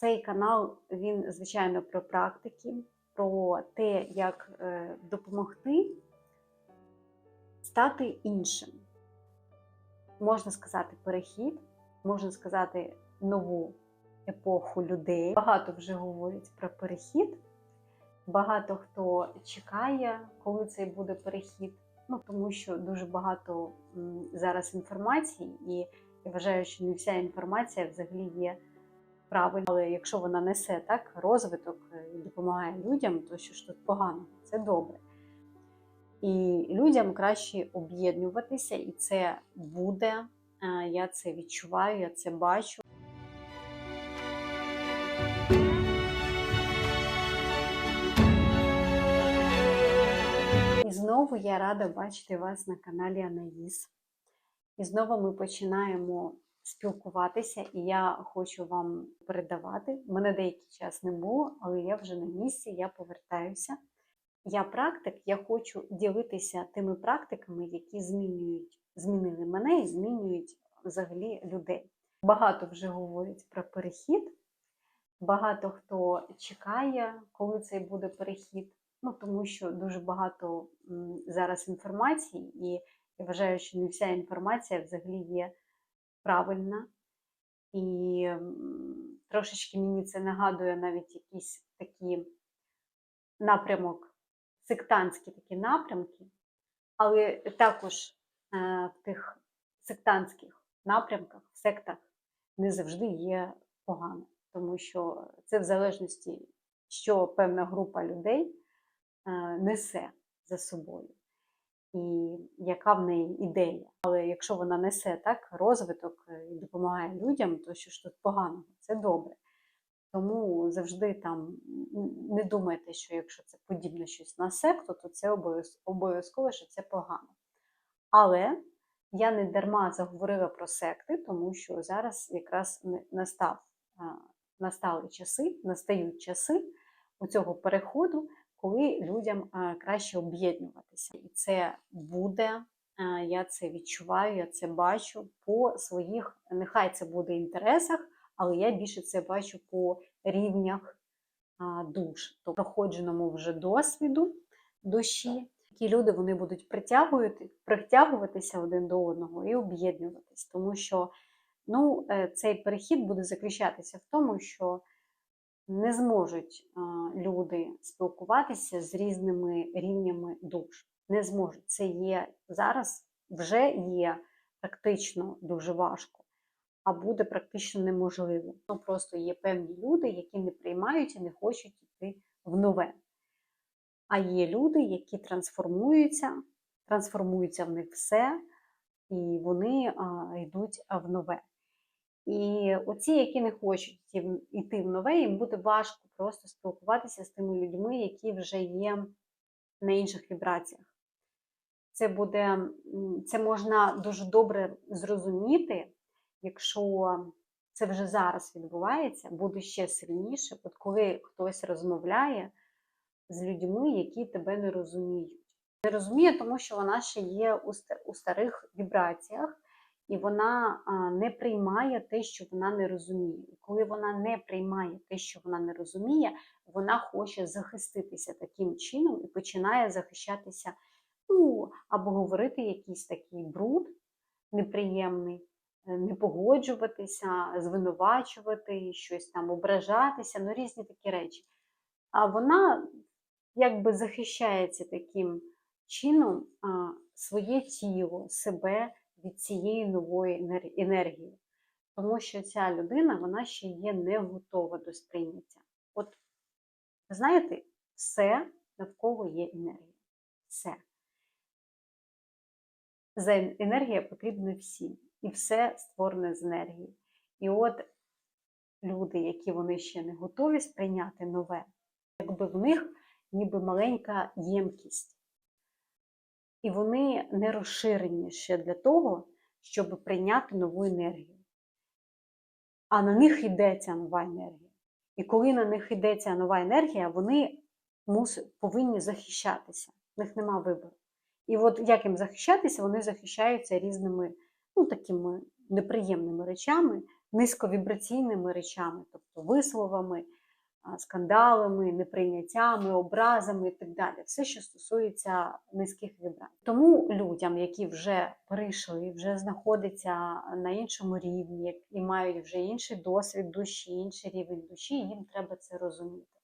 Цей канал він, звичайно, про практики, про те, як е, допомогти стати іншим. Можна сказати, перехід, можна сказати, нову епоху людей. Багато вже говорять про перехід. Багато хто чекає, коли цей буде перехід. Ну тому що дуже багато зараз інформації, і я вважаю, що не вся інформація взагалі є правильною. Але якщо вона несе так розвиток е, і допомагає людям, то що ж тут погано, це добре. І людям краще об'єднуватися, і це буде. Е, Я це відчуваю, я це бачу. І знову я рада бачити вас на каналі Анаїс. І знову ми починаємо спілкуватися, і я хочу вам передавати. Мене деякий час не було, але я вже на місці, я повертаюся. Я практик, я хочу ділитися тими практиками, які змінюють, змінили мене і змінюють взагалі людей. Багато вже говорять про перехід. Багато хто чекає, коли цей буде перехід. Ну, тому що дуже багато зараз інформації, і я вважаю, що не вся інформація взагалі є правильна. І трошечки мені це нагадує навіть якийсь такий напрямок, сектантські такі напрямки, але також е, в тих сектантських напрямках, в сектах не завжди є погано, тому що це в залежності, що певна група людей е, несе за собою, і яка в неї ідея. Але якщо вона несе так розвиток е, і допомагає людям, то що ж тут поганого? Це добре. Тому завжди там не думайте, що якщо це подібне щось на секту, то це обов'язково, що це погано. Але я не дарма заговорила про секти, тому що зараз якраз настав, настали часи, настають часи у цього переходу, коли людям краще об'єднуватися. І це буде, я це відчуваю, я це бачу по своїх, нехай це буде інтересах, але я більше це бачу по рівнях душ, тобто проходженому вже досвіду душі. Такі люди вони будуть притягувати, притягуватися один до одного і об'єднуватись, тому що ну, е, цей перехід буде заключатися в тому, що не зможуть люди спілкуватися з різними рівнями душ. Не зможуть. Це є зараз вже є практично дуже важко, а буде практично неможливо. Ну просто є певні люди, які не приймають і не хочуть йти в нове. А є люди, які трансформуються, трансформується в них все, і вони а, йдуть в нове. І оці, які не хочуть йти в- нове, їм буде важко просто спілкуватися з тими людьми, які вже є на інших вібраціях. Це буде, це можна дуже добре зрозуміти, якщо це вже зараз відбувається, буде ще сильніше, от коли хтось розмовляє з людьми, які тебе не розуміють. Не розуміє, тому що вона ще є у старих вібраціях, і вона не приймає те, що вона не розуміє. І коли вона не приймає те, що вона не розуміє, вона хоче захиститися таким чином і починає захищатися, ну, або говорити якийсь такий бруд неприємний, е, не погоджуватися, звинувачувати, щось там ображатися, ну різні такі речі. А вона якби захищається таким чином своє тіло, себе від цієї нової енергії. Тому що ця людина вона ще є не готова до сприйняття. От, знаєте, все навколо є енергія. Все. За енергія потрібна всім. І все створене з енергії. І от люди, які вони ще не готові сприйняти нове, якби в них ніби маленька ємкість. І вони не розширені ще для того, щоб прийняти нову енергію. А на них йде ця нова енергія. І коли на них йде ця нова енергія, вони повинні захищатися. В них нема вибору. І от як їм захищатися, вони захищаються різними ну, такими неприємними речами, низьковібраційними речами, тобто висловами, скандалами, неприйняттями, образами і так далі. Все, що стосується низьких вібрацій. Тому людям, які вже перейшли, вже знаходяться на іншому рівні і мають вже інший досвід душі, інший рівень душі, їм треба це розуміти.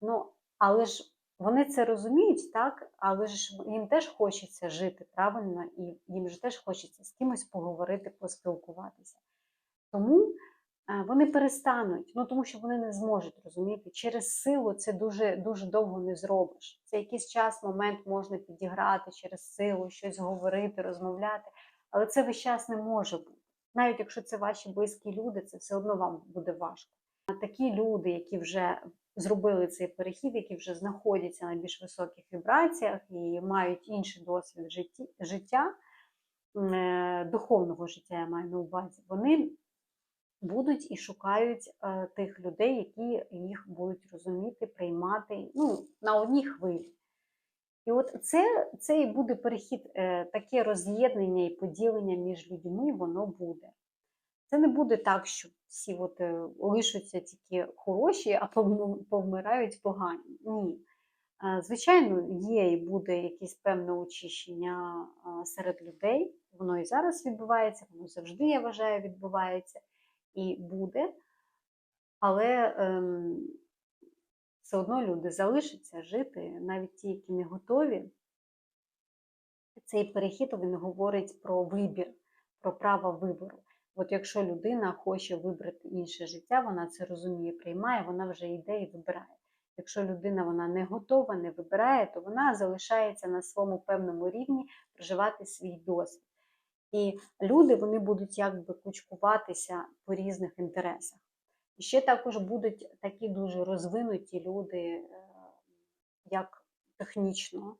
Ну, але ж вони це розуміють, так, але ж їм теж хочеться жити правильно, і їм ж теж хочеться з кимось поговорити, поспілкуватися. Тому вони перестануть, ну тому що вони не зможуть розуміти. Через силу це дуже дуже довго не зробиш. Це якийсь час, момент можна підіграти через силу, щось говорити, розмовляти, але це весь час не може бути. Навіть якщо це ваші близькі люди, це все одно вам буде важко. А такі люди, які вже зробили цей перехід, які вже знаходяться на більш високих вібраціях і мають інший досвід житті, життя, е, духовного життя, я маю на увазі, вони будуть і шукають е, тих людей, які їх будуть розуміти, приймати ну, на одній хвилі. І от це, це і буде перехід, е, таке роз'єднання і поділення між людьми, воно буде. Це не буде так, що всі от, е, лишаться тільки хороші, а повмирають погані. Ні. Звичайно, є і буде якесь певне очищення серед людей. Воно і зараз відбувається, воно завжди, я вважаю, відбувається і буде. Але ем, все одно люди залишаться жити, навіть ті, які не готові. Цей перехід він говорить про вибір, про право вибору. От якщо людина хоче вибрати інше життя, вона це розуміє, приймає, вона вже йде і вибирає. Якщо людина вона не готова, не вибирає, то вона залишається на своєму певному рівні проживати свій досвід. І люди вони будуть якби кучкуватися по різних інтересах. І ще також будуть такі дуже розвинуті люди, е, як технічно.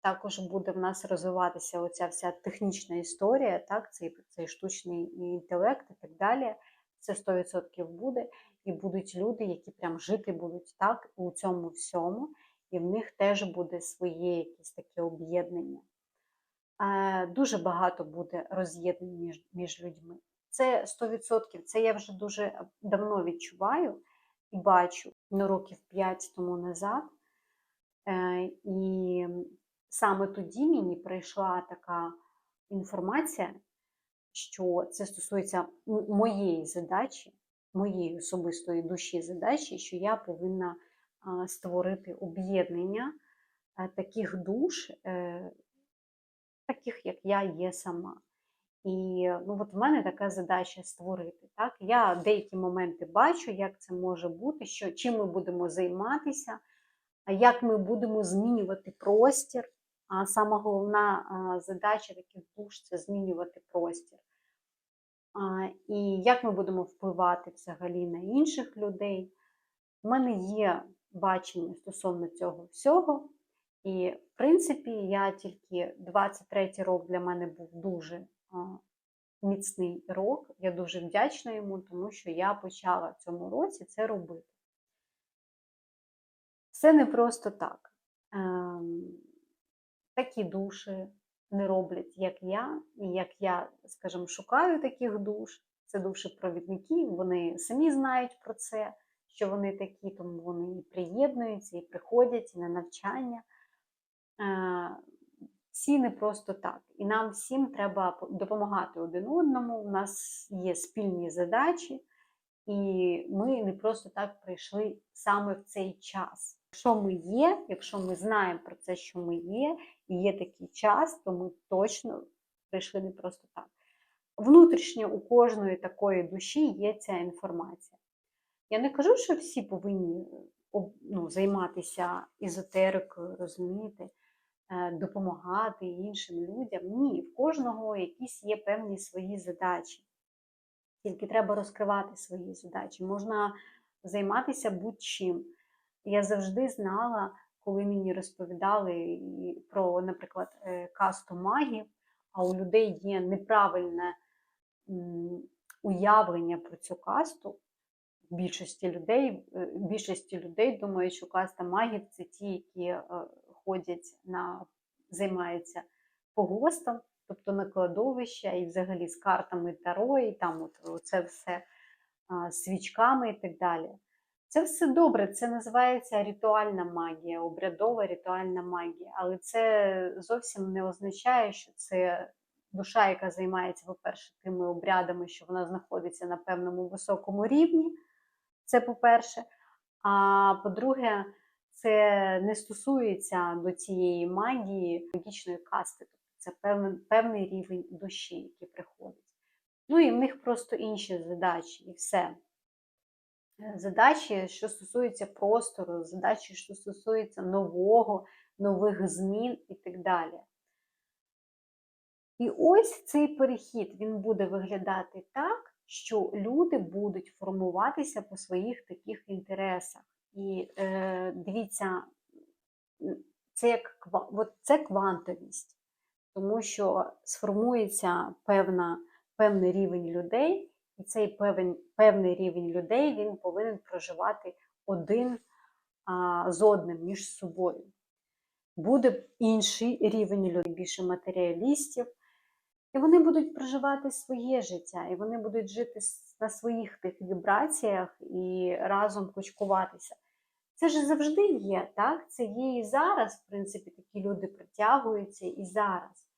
Також буде в нас розвиватися оця вся технічна історія, так, цей, цей штучний інтелект і так далі. Це 100% буде. І будуть люди, які прям жити будуть так у цьому всьому, і в них теж буде своє якесь таке об'єднання. Е, Дуже багато буде роз'єднань між, між людьми. Це 100%. Це я вже дуже давно відчуваю і бачу ну, років 5 тому назад. Е, І саме тоді мені прийшла така інформація, що це стосується моєї задачі, моєї особистої душі задачі, що я повинна створити об'єднання е, таких душ, таких як я є сама. І ну, от в мене така задача створити. Так? Я деякі моменти бачу, як це може бути, що, чим ми будемо займатися, як ми будемо змінювати простір. А сама головна задача таких душ це змінювати простір. І як ми будемо впливати взагалі на інших людей. У мене є бачення стосовно цього всього. І, в принципі, я тільки 23-й рок для мене був дуже міцний рок. Я дуже вдячна йому, тому що я почала в цьому році це робити. Все не просто так. Ем, такі душі не роблять, як я, і як я, скажімо, шукаю таких душ. Це душі провідників, вони самі знають про це, що вони такі, тому вони і приєднуються, і приходять і на навчання. Е, Всі не просто так. І нам всім треба допомагати один одному. У нас є спільні задачі, і ми не просто так прийшли саме в цей час. Якщо ми є, якщо ми знаємо про це, що ми є, і є такий час, то ми точно прийшли не просто так. Внутрішньо у кожної такої душі є ця інформація. Я не кажу, що всі повинні ну, займатися езотерикою, розумієте, е, допомагати іншим людям. Ні, в кожного якісь є певні свої задачі. Тільки треба розкривати свої задачі. Можна займатися будь-чим. Я завжди знала, коли мені розповідали про, наприклад, е, касту магів, а у людей є неправильне уявлення про цю касту. Більшості людей, е, більшості людей думають, що каста магів це ті, які е, ходять на займаються погостом, тобто на кладовища і взагалі з картами Таро, і там от це все свічками і так далі. Це все добре, це називається ритуальна магія, обрядова ритуальна магія. Але це зовсім не означає, що це душа, яка займається, по-перше, тими обрядами, що вона знаходиться на певному високому рівні. Це по-перше. А по-друге, це не стосується до цієї магії магічної касти. Тобто це певний, певний рівень душі, який приходить. Ну і в них просто інші задачі, і все. Е, Задачі, що стосуються простору, задачі, що стосуються нового, нових змін і так далі. І ось цей перехід він буде виглядати так, що люди будуть формуватися по своїх таких інтересах. І е, дивіться, це як от це квантовість, тому що сформується певна, певний рівень людей, і цей певен, певний рівень людей він повинен проживати один а, з одним між собою. Буде інший рівень людей, більше матеріалістів, і вони будуть проживати своє життя, і вони будуть жити на своїх тих вібраціях і разом кучкуватися. Це ж завжди є, так? Це є і зараз, в принципі, такі люди притягуються і зараз.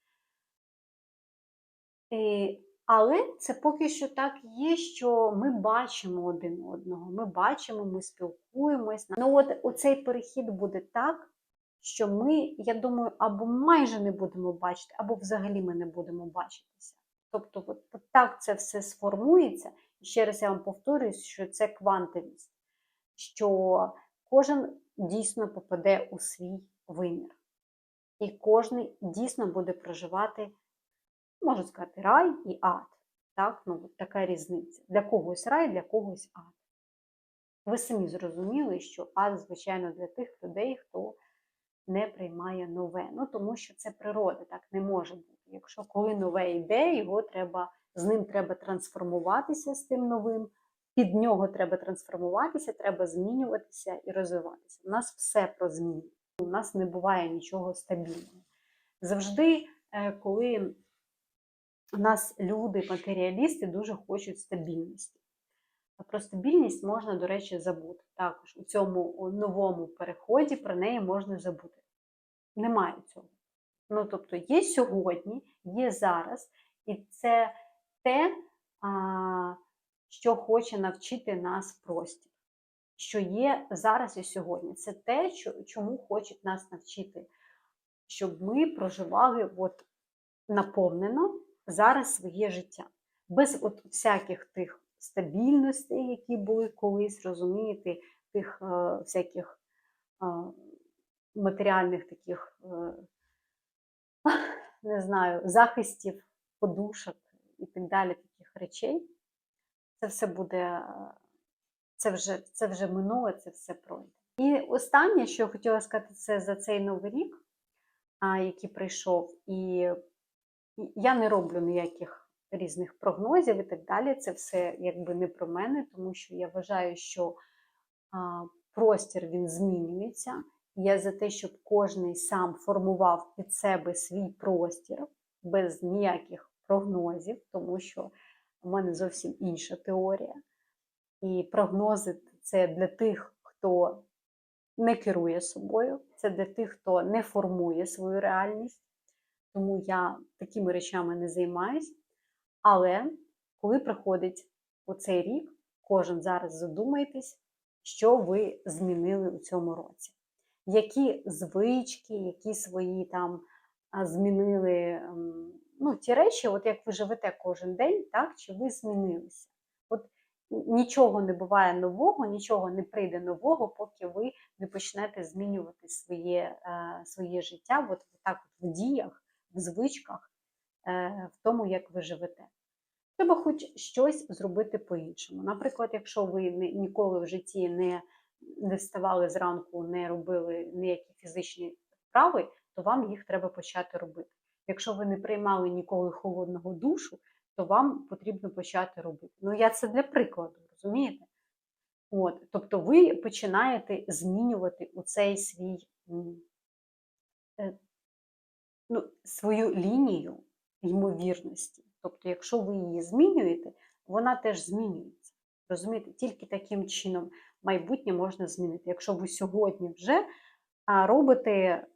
І, але це поки що так є, що ми бачимо один одного, ми бачимо, ми спілкуємось. Ну, от оцей перехід буде так, що ми, я думаю, або майже не будемо бачити, або взагалі ми не будемо бачитися. Тобто, от так це все сформується. Ще раз я вам повторюю, що це квантовість, що кожен дійсно попаде у свій вимір. І кожен дійсно буде проживати, можна сказати, рай і ад. Так? Ну, така різниця. Для когось рай, для когось ад. Ви самі зрозуміли, що ад, звичайно, для тих людей, хто не приймає нове. Ну, тому що це природа, так не може бути. Якщо коли нове йде, його треба, з ним треба трансформуватися з тим новим, під нього треба трансформуватися, треба змінюватися і розвиватися. У нас все про зміни. У нас не буває нічого стабільного. Завжди, е, коли у нас люди, матеріалісти, дуже хочуть стабільності. А про стабільність можна, до речі, забути. Також у цьому новому переході про неї можна забути. Немає цього. Ну, тобто, є сьогодні, є зараз, і це те, що хоче навчити нас простір. Що є зараз і сьогодні. Це те, чому хочуть нас навчити, щоб ми проживали от, наповнено зараз своє життя. Без от всяких тих стабільностей, які були колись, розумієте, тих е, всяких е, матеріальних таких, е, не знаю, захистів, подушок і так далі, таких речей. Це все буде, е, це вже, це вже минуле, це все пройде. І останнє, що я хотіла сказати, це за цей новий рік, який прийшов, і я не роблю ніяких різних прогнозів і так далі. Це все якби не про мене, тому що я вважаю, що простір він змінюється. Я за те, щоб кожен сам формував під себе свій простір без ніяких прогнозів, тому що в мене зовсім інша теорія. І прогнози це для тих, хто не керує собою, це для тих, хто не формує свою реальність. Тому я такими речами не займаюсь. Але коли приходить оцей рік, кожен зараз задумайтесь, що ви змінили у цьому році. Які звички, які свої там змінили ем, ну, ті речі, от як ви живете кожен день, так, чи ви змінилися? От нічого не буває нового, нічого не прийде нового, поки ви не почнете змінювати своє, е, своє життя, от так от в діях, в звичках, е, в тому, як ви живете. Треба хоч щось зробити по-іншому. Наприклад, якщо ви ні- ніколи в житті не, не вставали зранку, не робили ніякі фізичні вправи, то вам їх треба почати робити. Якщо ви не приймали ніколи холодного душу, то вам потрібно почати робити. Ну, я це для прикладу, розумієте? От, тобто ви починаєте змінювати у цей свій е, ну, свою лінію ймовірності. Тобто, якщо ви її змінюєте, вона теж змінюється. Розумієте, тільки таким чином майбутнє можна змінити. Якщо ви сьогодні вже робите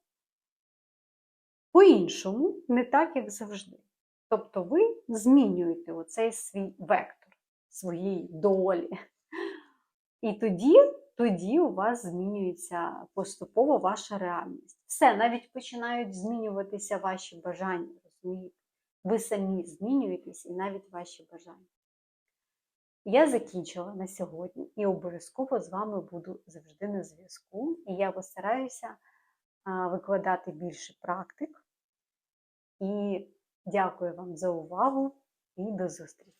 по-іншому, не так, як завжди. Тобто ви змінюєте оцей свій вектор своєї долі. І тоді, тоді у вас змінюється поступово ваша реальність. Все, навіть починають змінюватися ваші бажання, розумієте? Ви самі змінюєтесь і навіть ваші бажання. Я закінчила на сьогодні і обов'язково з вами буду завжди на зв'язку. І я постараюся викладати більше практик. І дякую вам за увагу і до зустрічі!